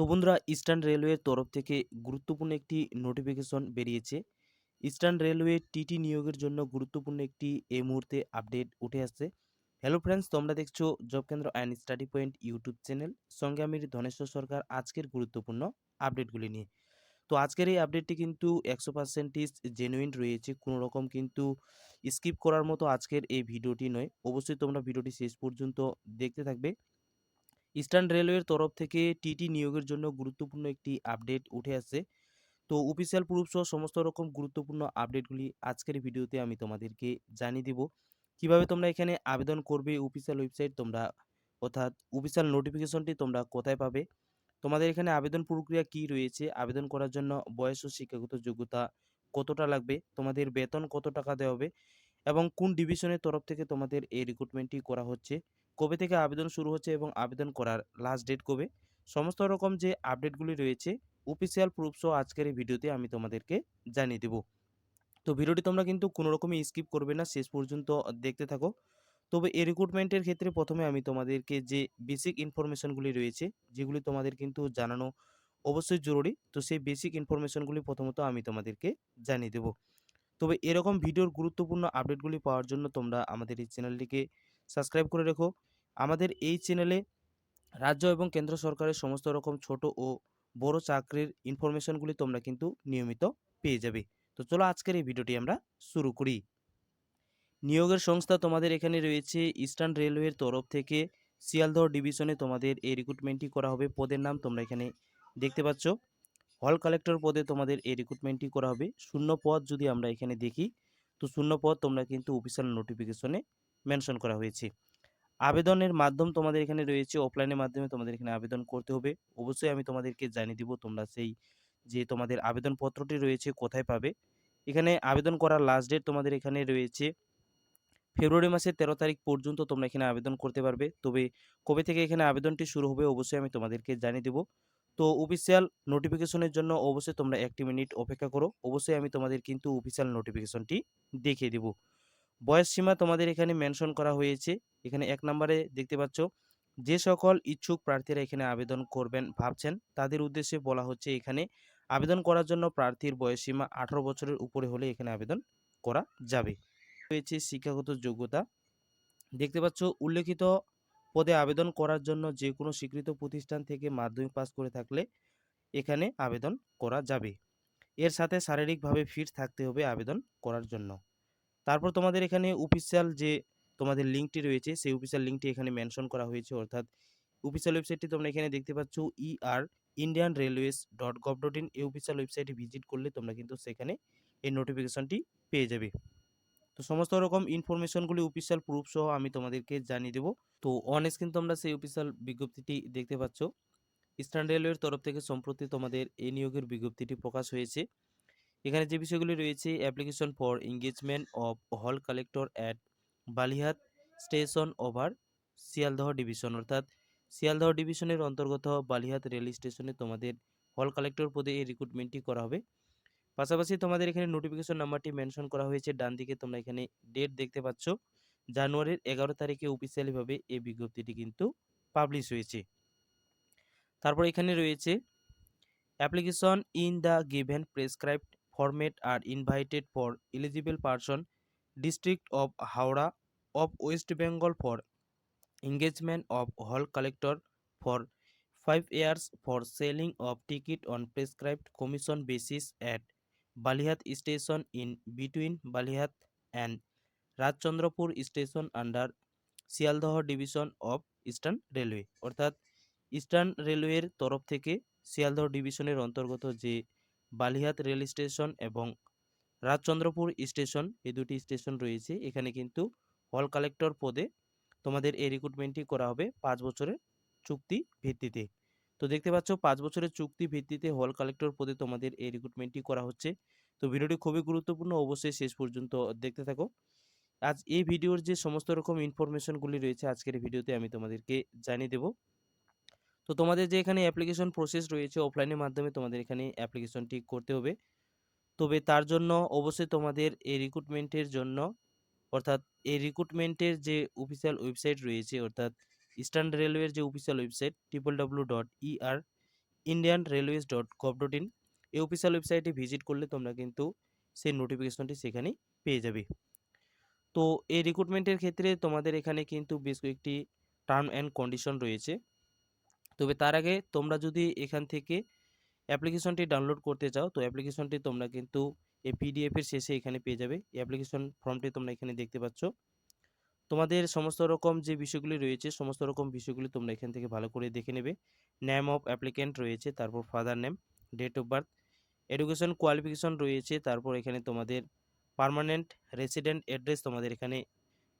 তো বন্ধুরা ইস্টার্ন রেলওয়ের তরফ থেকে গুরুত্বপূর্ণ একটি নোটিফিকেশন বেরিয়েছে। ইস্টার্ন রেলওয়ে টিটি নিয়োগের জন্য গুরুত্বপূর্ণ একটি এই মুহূর্তে আপডেট উঠে আসছে। হ্যালো ফ্রেন্ডস তোমরা দেখছ job Kendra and study point YouTube channel সঙ্গে আমি ধনেশ্বর সরকার, আজকের গুরুত্বপূর্ণ আপডেটগুলি নিয়ে। তো আজকের এই আপডেটটি কিন্তু একশো পার্সেন্টেজ জেনুইন রয়েছে। কোনো রকম কিন্তু স্কিপ করার মতো আজকের এই ভিডিওটি নয়। অবশ্যই তোমরা ভিডিওটি শেষ পর্যন্ত দেখতে থাকবে। ইস্টার্ন রেলওয়ের তরফ থেকে টিটি নিয়োগের জন্য গুরুত্বপূর্ণ একটি আপডেট উঠে আসছে। তো অফিসিয়াল প্রুফ সহ সমস্ত রকম গুরুত্বপূর্ণ আপডেটগুলি আজকের ভিডিওতে আমি তোমাদেরকে জানিয়ে দিব। কীভাবে তোমরা এখানে আবেদন করবে অফিসিয়াল ওয়েবসাইট তোমরা, অর্থাৎ অফিসিয়াল নোটিফিকেশনটি তোমরা কোথায় পাবে? তোমাদের এখানে আবেদন প্রক্রিয়া কি রয়েছে? আবেদন করার জন্য বয়স ও শিক্ষাগত যোগ্যতা কতটা লাগবে? তোমাদের বেতন কত টাকা দেওয়া হবে? এবং কোন ডিভিশনের তরফ থেকে তোমাদের এই রিক্রুটমেন্টটি করা হচ্ছে? কবে থেকে আবেদন শুরু হচ্ছে এবং আবেদন করার লাস্ট ডেট কবে? সমস্ত রকম যে আপডেটগুলি রয়েছে অফিসিয়াল প্রুফ সহ আজকের এই ভিডিওতে আমি তোমাদেরকে জানিয়ে দেব। তো ভিডিওটি তোমরা কিন্তু কোনো রকমই স্কিপ করবে না, শেষ পর্যন্ত দেখতে থাকো। তবে এই রিক্রুটমেন্টের ক্ষেত্রে প্রথমে আমি তোমাদেরকে যে বেসিক ইনফরমেশনগুলি রয়েছে, যেগুলি তোমাদের কিন্তু জানানো অবশ্যই জরুরি, তো সেই বেসিক ইনফরমেশনগুলি প্রথমত আমি তোমাদেরকে জানিয়ে দেব। তবে এরকম ভিডিওর গুরুত্বপূর্ণ আপডেটগুলি পাওয়ার জন্য তোমরা আমাদের এই চ্যানেলটিকে সাবস্ক্রাইব করে রেখো। আমাদের এই চ্যানেলে রাজ্য এবং কেন্দ্র সরকারের সমস্ত রকম ছোট ও বড় চাকরির ইনফরমেশনগুলি তোমরা কিন্তু নিয়মিত পেয়ে যাবে। তো চলো আজকের এই ভিডিওটি আমরা শুরু করি। নিয়োগের সংস্থা তোমাদের এখানে রয়েছে ইস্টার্ন রেলওয়ের তরফ থেকে। শিয়ালদহ ডিভিশনে তোমাদের এই রিক্রুটমেন্টটি করা হবে। পদের নাম তোমরা এখানে দেখতে পাচ্ছ। হল কালেক্টর পদে তোমাদের এই রিক্রুটমেন্টটি করা হবে। শূন্য পদ যদি আমরা এখানে দেখি, তো শূন্য পদ তোমরা কিন্তু অফিসিয়াল নোটিফিকেশনে মেনশন করা হয়েছে। আবেদনের মাধ্যম তোমাদের এখানে রয়েছে অফলাইনের মাধ্যমে তোমাদের এখানে আবেদন করতে হবে। অবশ্যই আমি তোমাদেরকে জানিয়ে দিব তোমরা সেই যে তোমাদের আবেদনপত্রটি রয়েছে কোথায় পাবে। এখানে আবেদন করার লাস্ট ডেট তোমাদের এখানে রয়েছে ফেব্রুয়ারি মাসের তেরো তারিখ পর্যন্ত তোমরা এখানে আবেদন করতে পারবে। তবে কবে থেকে এখানে আবেদনটি শুরু হবে অবশ্যই আমি তোমাদেরকে জানিয়ে দেবো। তো অফিসিয়াল নোটিফিকেশনের জন্য অবশ্যই তোমরা একটি মিনিট অপেক্ষা করো। অবশ্যই আমি তোমাদের কিন্তু অফিসিয়াল নোটিফিকেশনটি দেখিয়ে দেবো। বয়স সীমা তোমাদের এখানে মেনশন করা হয়েছে। এখানে এক নম্বরে দেখতে পাচ্ছ, যে সকল ইচ্ছুক প্রার্থীরা এখানে আবেদন করবেন ভাবছেন, তাদের উদ্দেশ্যে বলা হচ্ছে এখানে আবেদন করার জন্য প্রার্থীর বয়স সীমা আঠারো বছরের উপরে হলে এখানে আবেদন করা যাবে। রয়েছে শিক্ষাগত যোগ্যতা। দেখতে পাচ্ছ, উল্লেখিত পদে আবেদন করার জন্য যে কোনো স্বীকৃত প্রতিষ্ঠান থেকে মাধ্যমিক পাস করে থাকলে এখানে আবেদন করা যাবে। এর সাথে শারীরিকভাবে ফিট থাকতে হবে আবেদন করার জন্য। তারপর তোমাদের এখানে অফিসিয়াল যে তোমাদের লিঙ্কটি রয়েছে, সেই অফিসিয়াল লিঙ্কটি এখানে মেনশন করা হয়েছে। অর্থাৎ অফিসিয়াল ওয়েবসাইটটি তোমরা এখানে দেখতে পাচ্ছ E R Indian Railways dot gov dot in এই অফিসিয়াল ওয়েবসাইটে ভিজিট করলে তোমরা কিন্তু সেখানে এই নোটিফিকেশনটি পেয়ে যাবে। তো সমস্ত রকম ইনফরমেশনগুলি অফিসিয়াল প্রুফ সহ আমি তোমাদেরকে জানিয়ে দেবো। তো অন স্ক্রিন তোমরা সেই অফিসিয়াল বিজ্ঞপ্তিটি দেখতে পাচ্ছ। ইস্টার্ন রেলওয়ের তরফ থেকে সম্প্রতি তোমাদের এই নিয়োগের বিজ্ঞপ্তিটি প্রকাশ হয়েছে। এখানে যে বিষয়গুলি রয়েছে application for engagement of halt collector at Balihat station over Sealdah division অর্থাৎ শিয়ালদহ ডিভিশনের অন্তর্গত বালিহাত রেল স্টেশনে তোমাদের হল কালেক্টর পদে এই রিক্রুটমেন্টটি করা হবে। পাশাপাশি তোমাদের এখানে নোটিফিকেশন নাম্বারটি মেনশন করা হয়েছে, ডান দিকে তোমরা এখানে ডেট দেখতে পাচ্ছ। জানুয়ারির এগারো তারিখে অফিসিয়ালিভাবে এই বিজ্ঞপ্তিটি কিন্তু পাবলিশ হয়েছে। তারপর এখানে রয়েছে application in the given prescribed format are invited for eligible person district of Howrah of West Bengal for engagement of halt collector for five years for selling of ticket on prescribed commission basis at Balihat station in between Balihat and Rajchandrapur station under Sealdah division of Eastern Railway অর্থাৎ Eastern রেলওয়ের তরফ থেকে শিয়ালদহ ডিভিশনের অন্তর্গত যে Balihat rail station এবং Rajchandrapur station, এই দুটি স্টেশন রয়েছে। এখানে কিন্তু হল কালেক্টর পদে তোমাদের এই রিক্রুটমেন্টটি করা হবে পাঁচ বছরের চুক্তি ভিত্তিতে। তো দেখতে পাচ্ছ, পাঁচ বছরের চুক্তি ভিত্তিতে হল কালেক্টর পদে তোমাদের এই রিক্রুটমেন্টটি করা হচ্ছে। তো ভিডিওটি খুবই গুরুত্বপূর্ণ, অবশ্যই শেষ পর্যন্ত দেখতে থাকো। আজ এই ভিডিওর যে সমস্ত রকম ইনফরমেশনগুলি রয়েছে, আজকের ভিডিওতে আমি তোমাদেরকে জানিয়ে দেবো। তো তোমাদের যে এখানে অ্যাপ্লিকেশন প্রসেস রয়েছে অফলাইনের মাধ্যমে তোমাদের এখানে অ্যাপ্লিকেশনটি করতে হবে। তবে তার জন্য অবশ্যই তোমাদের এই রিক্রুটমেন্টের জন্য অর্থাৎ এই রিক্রুটমেন্টের যে অফিসিয়াল ওয়েবসাইট রয়েছে অর্থাৎ ইস্টার্ন রেলওয়ের যে official website triple W dot ER Indian Railways dot gov dot in এই অফিসিয়াল ওয়েবসাইটে ভিজিট করলে তোমরা কিন্তু সেই নোটিফিকেশনটি সেখানে পেয়ে যাবে। তো এই রিক্রুটমেন্টের ক্ষেত্রে তোমাদের এখানে কিন্তু বেশ কয়েকটি টার্ম অ্যান্ড কন্ডিশন রয়েছে। তবে তার আগে তোমরা যদি এখান থেকে অ্যাপ্লিকেশনটি ডাউনলোড করতে চাও, তো অ্যাপ্লিকেশনটি তোমরা কিন্তু এই পিডিএফের শেষে এখানে পেয়ে যাবে। এই অ্যাপ্লিকেশন ফর্মটি তোমরা এখানে দেখতে পাচ্ছ। তোমাদের সমস্ত রকম যে বিষয়গুলি রয়েছে, সমস্ত রকম বিষয়গুলি তোমরা এখান থেকে ভালো করে দেখে নেবে। নেম অফ অ্যাপ্লিক্যান্ট রয়েছে, তারপর father name date of birth education qualification রয়েছে, তারপর এখানে তোমাদের পার্মানেন্ট রেসিডেন্ট অ্যাড্রেস তোমাদের এখানে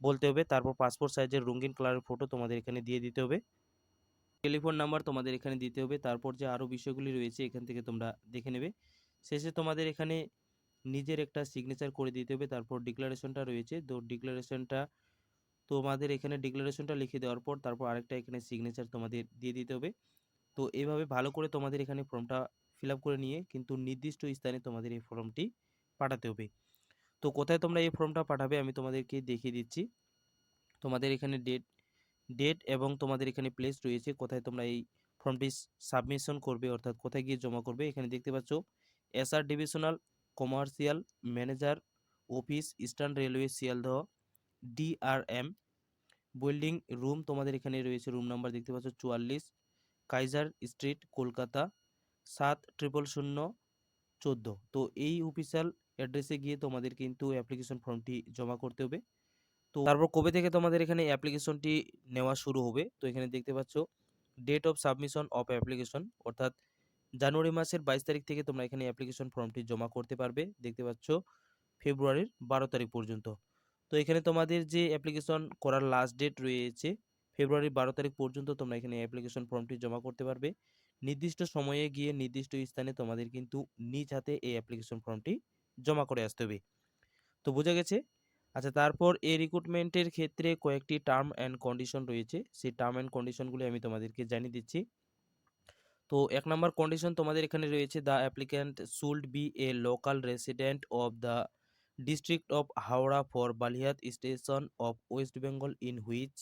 বলতে হবে। তারপর পাসপোর্ট সাইজের রঙিন কালারের ফটো তোমাদের এখানে দিয়ে দিতে হবে। টেলিফোন নাম্বার তোমাদের এখানে দিতে হবে। তারপর যে আরও বিষয়গুলি রয়েছে, এখান থেকে তোমরা দেখে নেবে। শেষে তোমাদের এখানে নিজের একটা সিগনেচার করে দিতে হবে। তারপর ডিক্লারেশনটা রয়েছে। তো ডিক্লারেশনটা তোমাদের এখানে ডিক্লারেশনটা লিখে দেওয়ার পর তারপর আরেকটা এখানে সিগনেচার তোমাদের দিয়ে দিতে হবে। তো এইভাবে ভালো করে তোমাদের এখানে ফর্মটা ফিল করে নিয়ে কিন্তু নির্দিষ্ট স্থানে তোমাদের এই ফর্মটি পাঠাতে হবে। তো কোথায় তোমরা এই ফর্মটা পাঠাবে আমি তোমাদেরকে দেখিয়ে দিচ্ছি। তোমাদের এখানে ডেট ডেট এবং তোমাদের এখানে প্লেস রয়েছে, কোথায় তোমরা এই ফর্মটি সাবমিশন করবে, অর্থাৎ কোথায় গিয়ে জমা করবে, এখানে দেখতে পাচ্ছ SR divisional commercial manager office Eastern Railway Sealdah DRM building room তোমাদের এখানে রয়েছে রুম নাম্বার দেখতে পাচ্ছ চুয়াল্লিশ কাইজার স্ট্রিট কলকাতা সাত ট্রিপল শূন্য চোদ্দ। তো এই অফিসিয়াল অ্যাড্রেসে গিয়ে তোমাদের কিন্তু অ্যাপ্লিকেশন ফর্মটি জমা করতে হবে। তো তারপর কবে থেকে তোমাদের এখানে অ্যাপ্লিকেশনটি নেওয়া শুরু হবে? তো এখানে দেখতে পাচ্ছ date of submission of application অর্থাৎ জানুয়ারি মাসের বাইশ তারিখ থেকে তোমরা এখানে অ্যাপ্লিকেশন ফর্মটি জমা করতে পারবে। দেখতে পাচ্ছ, ফেব্রুয়ারির বারো তারিখ পর্যন্ত। তো এখানে তোমাদের যে অ্যাপ্লিকেশন করার লাস্ট ডেট রয়েছে, ফেব্রুয়ারির বারো তারিখ পর্যন্ত তোমরা এখানে অ্যাপ্লিকেশন ফর্মটি জমা করতে পারবে। নির্দিষ্ট সময়ে গিয়ে নির্দিষ্ট স্থানে তোমাদের কিন্তু নিজ হাতে এই অ্যাপ্লিকেশন ফর্মটি জমা করে আসতে হবে। তো বোঝা গেছে আচ্ছা তারপর এই রিক্রুটমেন্টের ক্ষেত্রে কয়েকটি টার্ম অ্যান্ড কন্ডিশন রয়েছে। সেই টার্ম অ্যান্ড কন্ডিশনগুলি আমি তোমাদেরকে জানিয়ে দিচ্ছি। তো এক নম্বর কন্ডিশন তোমাদের এখানে রয়েছে the applicant should be a local resident of the district of Howrah for Balihat station of West Bengal in which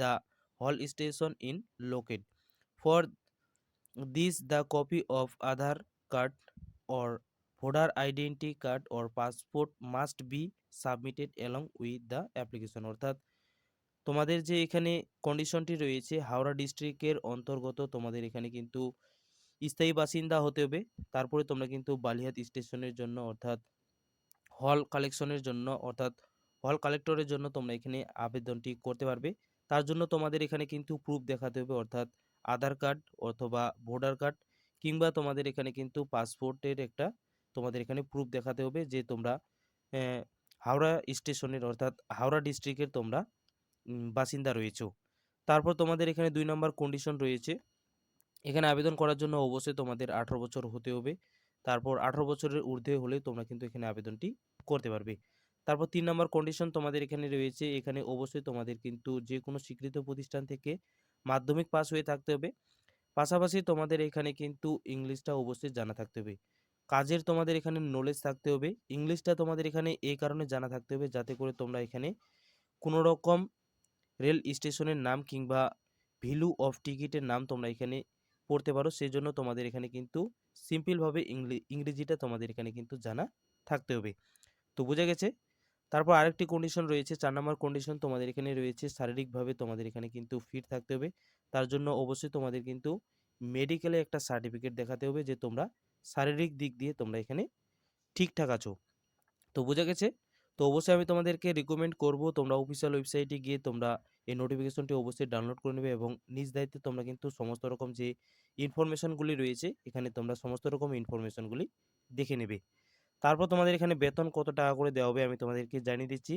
the hall station in locate for this the copy of Aadhaar card or voter identity card or passport must be submitted along with the application অর্থাৎ তোমাদের যে এখানে কন্ডিশনটি রয়েছে, হাওড়া ডিস্ট্রিক্টের অন্তর্গত তোমাদের এখানে কিন্তু স্থায়ী বাসিন্দা হতে হবে। তারপরে তোমরা কিন্তু বালিহাত স্টেশনের জন্য অর্থাৎ হল কালেকশনের জন্য অর্থাৎ হল কালেক্টরের জন্য তোমরা এখানে আবেদনটি করতে পারবে। তার জন্য তোমাদের এখানে কিন্তু প্রুফ দেখাতে হবে, অর্থাৎ আধার কার্ড অথবা ভোটার কার্ড কিংবা তোমাদের এখানে কিন্তু পাসপোর্টের একটা তোমাদের এখানে প্রুফ দেখাতে হবে যে তোমরা হাওড়া স্টেশনের অর্থাৎ হাওড়া ডিস্ট্রিক্টের তোমরা বাসিন্দা রয়েছো। তারপর তোমাদের এখানে দুই নম্বর কন্ডিশন রয়েছে। এখানে আবেদন করার জন্য অবশ্যই তোমাদের আঠারো বছর হতে হবে। তারপর আঠারো বছরের ঊর্ধ্বে হলে তোমরা কিন্তু এখানে আবেদনটি করতে পারবে। তারপর তিন নম্বর কন্ডিশন তোমাদের এখানে রয়েছে। এখানে অবশ্যই তোমাদের কিন্তু যে কোনো স্বীকৃত প্রতিষ্ঠান থেকে মাধ্যমিক পাস হয়ে থাকতে হবে। পাশাপাশি তোমাদের এখানে কিন্তু ইংলিশটা অবশ্যই জানা থাকতে হবে। কাজের তোমাদের এখানে নলেজ থাকতে হবে। ইংলিশটা তোমাদের এখানে এই কারণে জানা থাকতে হবে, যাতে করে তোমরা এখানে কোনো রকম রেল স্টেশনের নাম কিংবা ভ্যালু অফ টিকিটের নাম তোমরা এখানে পড়তে পারো। সেই জন্য তোমাদের এখানে কিন্তু সিম্পলভাবে ইংরেজিটা তোমাদের এখানে কিন্তু জানা থাকতে হবে। তো বোঝা গেছে? তারপর আরেকটি কন্ডিশন রয়েছে, চার নম্বর কন্ডিশন তোমাদের এখানে রয়েছে, শারীরিকভাবে তোমাদের এখানে কিন্তু ফিট থাকতে হবে। তার জন্য অবশ্যই তোমাদের কিন্তু মেডিকেলে একটা সার্টিফিকেট দেখাতে হবে যে তোমরা শারীরিক দিক দিয়ে তোমরা এখানে ঠিকঠাক আছো। তো বোঝা গেছে? তো অবশ্যই আমি তোমাদেরকে রিকমেন্ড করব, তোমরা অফিসিয়াল ওয়েবসাইটে গিয়ে তোমরা এই নোটিফিকেশনটি অবশ্যই ডাউনলোড করে নেবে এবং নিজ দায়িত্বে তোমরা কিন্তু সমস্ত রকম যে ইনফরমেশনগুলি রয়েছে, এখানে তোমরা সমস্ত রকম ইনফরমেশনগুলি দেখে নেবে। তারপর তোমাদের এখানে বেতন কত টাকা করে দেওয়া হবে আমি তোমাদেরকে জানিয়ে দিচ্ছি।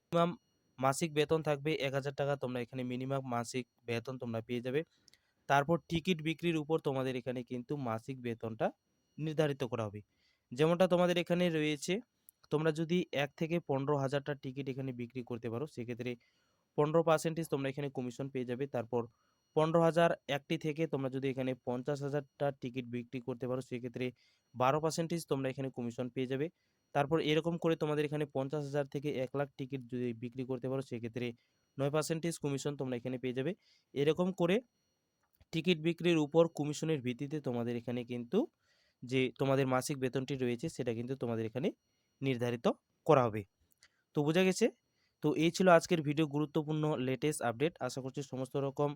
মিনিমাম মাসিক বেতন থাকবে এক হাজার টাকা, তোমরা এখানে মিনিমাম মাসিক বেতন তোমরা পেয়ে যাবে। তারপর টিকিট বিক্রির উপর তোমাদের এখানে কিন্তু মাসিক বেতনটা নির্ধারিত করা হবে। যেমনটা তোমাদের এখানে রয়েছে, তোমরা যদি এক থেকে পনেরো হাজারটা টিকিট এখানে বিক্রি করতে পারো, সেক্ষেত্রে পনেরো পার্সেন্টেজ তোমরা এখানে কমিশন পেয়ে যাবে। তারপর পনেরো হাজার একটি থেকে তোমরা যদি এখানে পঞ্চাশ হাজারটা টিকিট বিক্রি করতে পারো, সেক্ষেত্রে বারো পার্সেন্টেজ তোমরা এখানে কমিশন পেয়ে যাবে। তারপর এরকম করে তোমাদের এখানে পঞ্চাশ হাজার থেকে এক লাখ টিকিট যদি বিক্রি করতে পারো, সেক্ষেত্রে নয় পার্সেন্টেজ কমিশন তোমরা এখানে পেয়ে যাবে। এরকম করে টিকিট বিক্রির উপর কমিশনের ভিত্তিতে তোমাদের এখানে কিন্তু যে তোমাদের মাসিক বেতনটি রয়েছে সেটা কিন্তু তোমাদের এখানে নির্ধারিত করা হবে। তো বোঝা গেছে? তো এই ছিল আজকের ভিডিও গুরুত্বপূর্ণ লেটেস্ট আপডেট আশা করছি সমস্ত রকম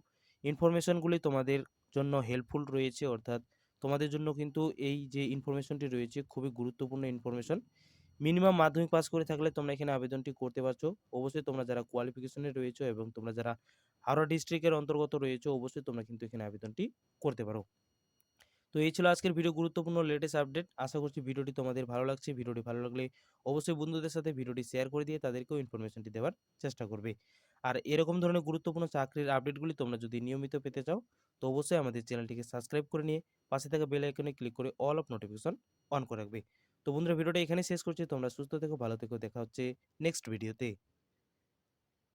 ইনফরমেশনগুলি তোমাদের জন্য হেল্পফুল রয়েছে। অর্থাৎ তোমাদের জন্য কিন্তু এই যে ইনফরমেশনটি রয়েছে খুবই গুরুত্বপূর্ণ ইনফরমেশন মিনিমাম মাধ্যমিক পাস করে থাকলে তোমরা এখানে আবেদনটি করতে পারছ। অবশ্যই তোমরা যারা কোয়ালিফিকেশনে রয়েছে এবং তোমরা যারা হাওড়া ডিস্ট্রিক্টের অন্তর্গত রয়েছে, অবশ্যই তোমরা কিন্তু এখানে আবেদনটি করতে পারো। তো এই ছিল আজকের ভিডিও গুরুত্বপূর্ণ লেটেস্ট আপডেট আশা করছি ভিডিওটি তোমাদের ভালো লাগছে। ভিডিওটি ভালো লাগলে অবশ্যই বন্ধুদের সাথে ভিডিওটি শেয়ার করে দিয়ে তাদেরকেও ইনফরমেশনটি দেওয়ার চেষ্টা করবে। আর এরকম ধরনের গুরুত্বপূর্ণ চাকরির আপডেটগুলি তোমরা যদি নিয়মিত পেতে চাও, তো অবশ্যই আমাদের চ্যানেলটিকে সাবস্ক্রাইব করে নিয়ে পাশে থাকা বেল আইকনে ক্লিক করে অল অফ নোটিফিকেশন অন করে রাখবে। তো বন্ধুরা, ভিডিওটা এখানে শেষ করছি। তোমরা সুস্থ থেকো, ভালো থেকো। দেখা হচ্ছে নেক্সট ভিডিওতে